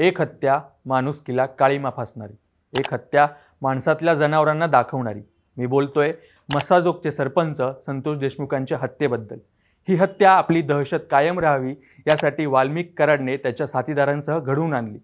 एक हत्या माणुसकीला काळीमा फासणारी. एक हत्या माणसातल्या जनावरांना दाखवणारी. मी बोलतोय मसाजोगचे सरपंच संतोष देशमुखांच्या हत्येबद्दल. ही हत्या आपली दहशत कायम राहावी यासाठी वाल्मिक कराडने त्याच्या साथीदारांसह घडवून आणली.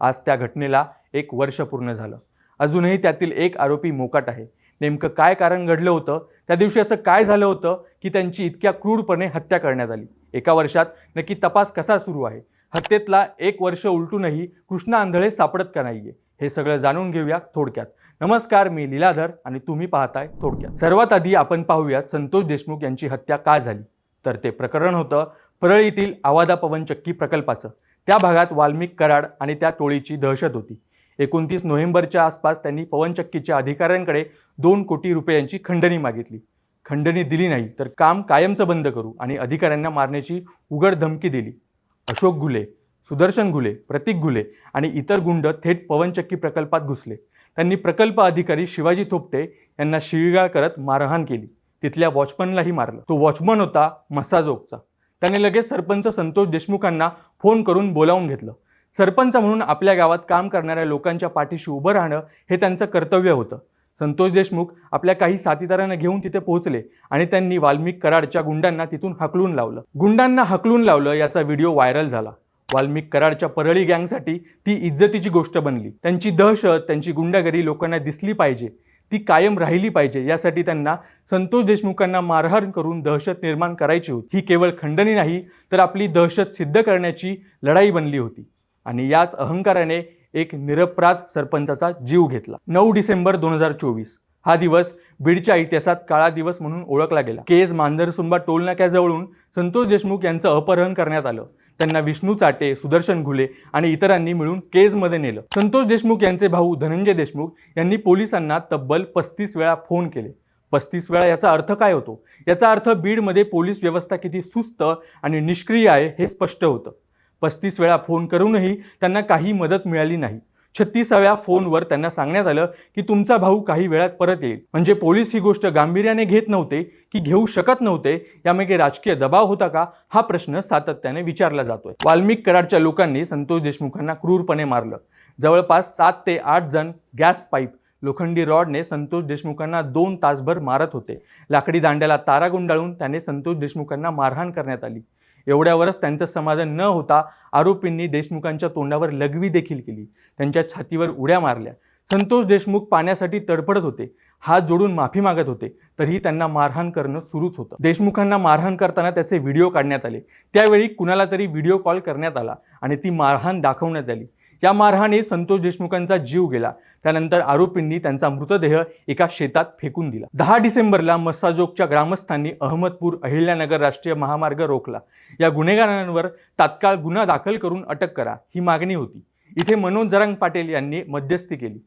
आज त्या घटनेला एक वर्ष पूर्ण झालं. अजूनही त्यातील एक आरोपी मोकाट आहे. नेमकं काय कारण घडलं होतं? त्या दिवशी असं काय झालं होतं की त्यांची इतक्या क्रूरपणे हत्या करण्यात आली? एका वर्षात नक्की तपास कसा सुरू आहे? हत्येतला एक वर्ष उलटूनही कृष्णा आंधळे सापडत का नाहीये? हे सगळं जाणून घेऊया थोडक्यात. नमस्कार मी लीलाधर आणि तुम्ही पाहताय थोडक्यात. सर्वात आधी आपण पाहूयात संतोष देशमुख यांची हत्या का झाली? तर ते प्रकरण होतं परळीतील आवादा पवनचक्की प्रकल्पाचं. त्या भागात वाल्मिक कराड आणि त्या टोळीची दहशत होती. एकोणतीस नोव्हेंबरच्या आसपास त्यांनी पवनचक्कीच्या अधिकाऱ्यांकडे दोन कोटी रुपयांची खंडणी मागितली. खंडणी दिली नाही तर काम कायमचं बंद करू आणि अधिकाऱ्यांना मारण्याची उघड धमकी दिली. अशोक घुले सुदर्शन घुले प्रतीक घुले आणि इतर गुंड थेट पवनचक्की प्रकल्पात घुसले. त्यांनी प्रकल्प अधिकारी शिवाजी थोपटे यांना शिवीगाळ करत मारहाण केली. तिथल्या वॉचमनलाही मारलं. तो वॉचमन होता मसाजोगचा. त्याने लगेच सरपंच संतोष देशमुखांना फोन करून बोलावून घेतलं. सरपंच म्हणून आपल्या गावात काम करणाऱ्या लोकांच्या पाठीशी उभं राहणं हे त्यांचं कर्तव्य होतं. संतोष देशमुख आपल्या काही साथीदारांना घेऊन तिथे पोहोचले आणि त्यांनी वाल्मिक कराडच्या गुंडांना तिथून हकलून लावलं. गुंडांना हकलून लावलं याचा व्हिडिओ व्हायरल झाला. वाल्मिक कराडच्या परळी गँगसाठी ती इज्जतीची गोष्ट बनली. त्यांची दहशत त्यांची गुंडागिरी लोकांना दिसली पाहिजे ती कायम राहिली पाहिजे यासाठी त्यांना संतोष देशमुखांना मारहाण करून दहशत निर्माण करायची होती. ही केवळ खंडणी नाही तर आपली दहशत सिद्ध करण्याची लढाई बनली होती. आणि याच अहंकाराने एक निरपराध सरपंचाचा जीव घेतला. नऊ डिसेंबर दोन हजार चोवीस. हा दिवस बीडच्या इतिहासात काळा दिवस म्हणून ओळखला गेला. केज मांजरसुंबा टोलनाक्याजवळून संतोष देशमुख यांचं अपहरण करण्यात आलं. त्यांना विष्णू चाटे सुदर्शन घुले आणि इतरांनी मिळून केजमध्ये नेलं. संतोष देशमुख यांचे भाऊ धनंजय देशमुख यांनी पोलिसांना तब्बल पस्तीस वेळा फोन केले. पस्तीस वेळा याचा अर्थ काय होतो? याचा अर्थ बीडमध्ये पोलीस व्यवस्था किती सुस्त आणि निष्क्रिय आहे हे स्पष्ट होतं. पस्तीस वेळा फोन करूनही त्यांना काही मदत मिळाली नाही. छत्तीसाव्या फोनवर त्यांना सांगण्यात आलं की तुमचा भाऊ काही वेळात परत येईल. म्हणजे पोलीस ही गोष्ट गांभीर्याने घेत नव्हते की घेऊ शकत नव्हते यामागे राजकीय दबाव होता का? हा प्रश्न सातत्याने विचारला जातोय. वाल्मिक कराडच्या लोकांनी संतोष देशमुखांना क्रूरपणे मारलं. जवळपास सात ते आठ जण गॅस पाईप लोखंडी रॉडने संतोष देशमुखांना दोन तासभर मारत होते. लाकडी दांड्याला तारा गुंडाळून त्याने संतोष देशमुखांना मारहाण करण्यात आली. एवढ्यावरच त्यांचं समाधान न होता आरोपींनी देशमुखांच्या तोंडावर लघवी देखील केली. त्यांच्या छातीवर उड्या मारल्या. संतोष देशमुख पाण्यासाठी तडफडत होते. हात जोडून माफी मागत होते. तरीही त्यांना मारहाण करणं सुरूच होतं. देशमुखांना मारहाण करताना त्याचे व्हिडिओ काढण्यात आले. त्यावेळी कुणाला तरी व्हिडिओ कॉल करण्यात आला आणि ती मारहाण दाखवण्यात आली. या मारहाणीत संतोष देशमुखांचा जीव गेला. त्यानंतर आरोपींनी त्यांचा मृतदेह एका शेतात फेकून दिला. दहा डिसेंबरला मस्साजोगच्या ग्रामस्थांनी अहमदपूर अहिल्यानगर राष्ट्रीय महामार्ग रोखला. या गुन्हेगारांवर तात्काळ गुन्हा दाखल करून अटक करा ही मागणी होती. इथे मनोज जरांग पाटील यांनी मध्यस्थी केली.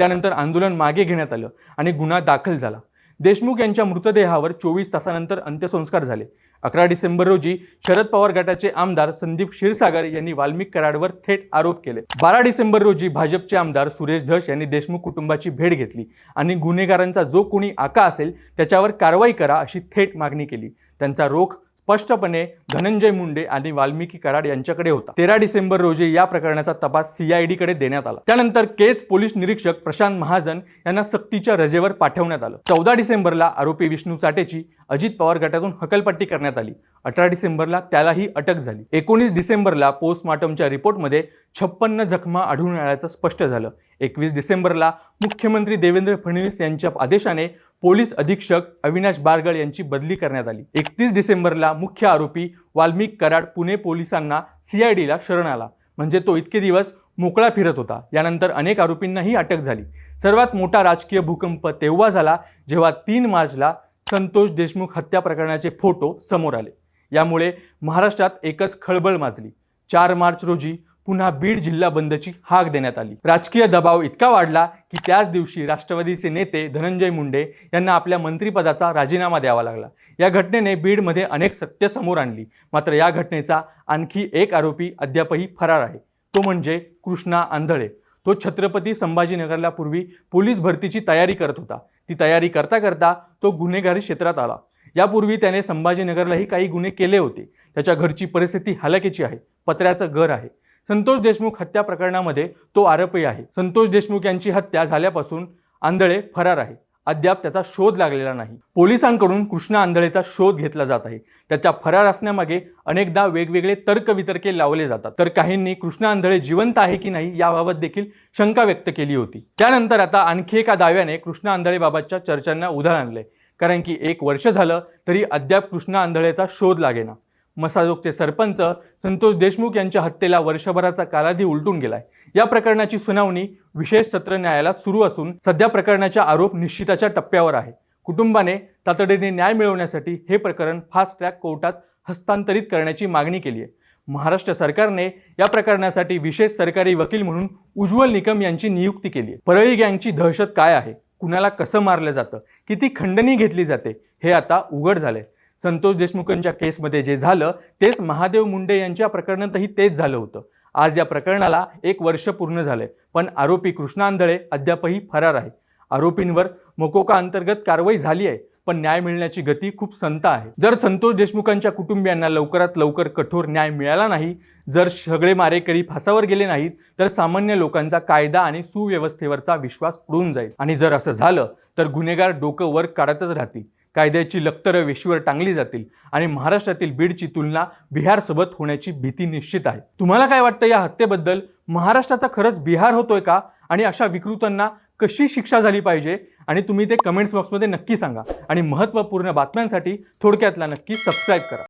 त्यानंतर आंदोलन मागे घेण्यात आलं आणि गुन्हा दाखल झाला. देशमुख यांच्या मृतदेहावर चोवीस तासानंतर अंत्यसंस्कार झाले. अकरा डिसेंबर रोजी शरद पवार गटाचे आमदार संदीप क्षीरसागर यांनी वाल्मिक कराडवर थेट आरोप केले. बारा डिसेंबर रोजी भाजपचे आमदार सुरेश धस यांनी देशमुख कुटुंबाची भेट घेतली आणि गुन्हेगारांचा जो कोणी आका असेल त्याच्यावर कारवाई करा अशी थेट मागणी केली. त्यांचा रोख स्पष्टपणे धनंजय मुंडे आणि वाल्मिकी कराड यांच्याकडे होता. तेरा डिसेंबर रोजी या प्रकरणाचा तपास सीआयडीकडे देण्यात आला. त्यानंतर केज पोलीस निरीक्षक प्रशांत महाजन यांना सक्तीच्या रजेवर पाठवण्यात आलं. चौदा डिसेंबरला आरोपी विष्णू चाटेची अजित पवार गटातून हकलपट्टी करण्यात आली. अठरा डिसेंबरला त्यालाही अटक झाली. एकोणीस डिसेंबरला पोस्टमॉर्टमच्या रिपोर्टमध्ये छप्पन्न जखमा आढळून आल्याचं स्पष्ट झालं. एकवीस डिसेंबरला मुख्यमंत्री देवेंद्र फडणवीस यांच्या आदेशाने पोलीस अधीक्षक अविनाश बारगळ यांची बदली करण्यात आली. एकतीस डिसेंबरला मुख्य आरोपी वाल्मिक कराड पुणे पोलिसांना सीआयडीला शरण आला. म्हणजे तो इतके दिवस मोकळा फिरत होता. यानंतर अनेक आरोपींनाही अटक झाली. सर्वात मोठा राजकीय भूकंप तेव्हा झाला जेव्हा तीन मार्चला संतोष देशमुख हत्या प्रकरणाचे फोटो समोर आले. यामुळे महाराष्ट्रात एकच खळबळ माजली. चार मार्च रोजी पुन्हा बीड जिल्हा बंदची हाक देण्यात आली. राजकीय दबाव इतका वाढला की त्याच दिवशी राष्ट्रवादीचे नेते धनंजय मुंडे यांना आपल्या मंत्रिपदाचा राजीनामा द्यावा लागला. या घटनेने बीडमध्ये अनेक सत्य समोर आणली. मात्र या घटनेचा आणखी एक आरोपी अद्यापही फरार आहे. तो म्हणजे कृष्णा आंधळे. तो छत्रपती संभाजीनगरला पूर्वी पोलीस भरतीची तयारी करत होता. ती तयारी करता करता तो गुन्हेगारी क्षेत्रात आला. यापूर्वी त्याने संभाजीनगरलाही काही गुन्हे केले होते. त्याच्या घरची परिस्थिती हलाखीची आहे. पत्र्याचं घर आहे. संतोष देशमुख हत्या प्रकरणामध्ये तो आरोपी आहे. संतोष देशमुख यांची हत्या झाल्यापासून आंधळे फरार आहे. अद्याप त्याचा शोध लागलेला नाही. पोलिसांकडून कृष्णा आंधळेचा शोध घेतला जात आहे. त्याच्या फरार असण्यामागे अनेकदा वेगवेगळे तर्कवितर्के लावले जातात. तर काहींनी कृष्णा आंधळे जिवंत आहे की नाही याबाबत देखील शंका व्यक्त केली होती. त्यानंतर आता आणखी एका दाव्याने कृष्णा आंधळेबाबतच्या चर्चांना उधाण आणलंय कारण की एक वर्ष झालं तरी अद्याप कृष्णा आंधळेचा शोध लागेना. मसाजोगचे सरपंच संतोष देशमुख यांच्या हत्येला वर्षभराचा कालावधी उलटून गेलाय. या प्रकरणाची सुनावणी विशेष सत्र न्यायालयात सुरू असून सध्या प्रकरणाचा आरोप निश्चिताच्या टप्प्यावर आहे. कुटुंबाने तातडीने न्याय मिळवण्यासाठी हे प्रकरण फास्ट ट्रॅक कोर्टात हस्तांतरित करण्याची मागणी केली आहे महाराष्ट्र सरकारने या प्रकरणासाठी विशेष सरकारी वकील म्हणून उज्ज्वल निकम यांची नियुक्ती केली आहे परळी गँगची दहशत काय आहे? कुणाला कसं मारलं जातं? किती खंडणी घेतली जाते? हे आता उघड झालंय. संतोष देशमुखांच्या केसमध्ये जे झालं तेच महादेव मुंडे यांच्या प्रकरणातही तेच झालं होतं. आज या प्रकरणाला एक वर्ष पूर्ण झालंय. पण आरोपी कृष्णा आंधळे अद्यापही फरार आहे आरोपींवर मोकोका अंतर्गत कारवाई झाली आहे पण न्याय मिळण्याची गती खूप संत आहे. जर संतोष देशमुखांच्या कुटुंबियांना लवकरात लवकर कठोर न्याय मिळाला नाही जर सगळे मारेकरी फासावर गेले नाहीत तर सामान्य लोकांचा कायदा आणि सुव्यवस्थेवरचा विश्वास उडून जाईल. आणि जर असं झालं तर गुन्हेगार डोकं वर काढतच राहतील. कायद्याची लक्तरं वेशीवर टांगली जातील आणि महाराष्ट्रातील बीडची तुलना बिहारसोबत होण्याची भीती निश्चित आहे. तुम्हाला काय वाटतं या हत्येबद्दल? महाराष्ट्राचा खरंच बिहार होतोय का? आणि अशा विकृतांना कशी शिक्षा झाली पाहिजे? आणि तुम्ही ते कमेंट्स बॉक्समध्ये नक्की सांगा. आणि महत्त्वपूर्ण बातम्यांसाठी थोडक्यातला नक्की सबस्क्राईब करा.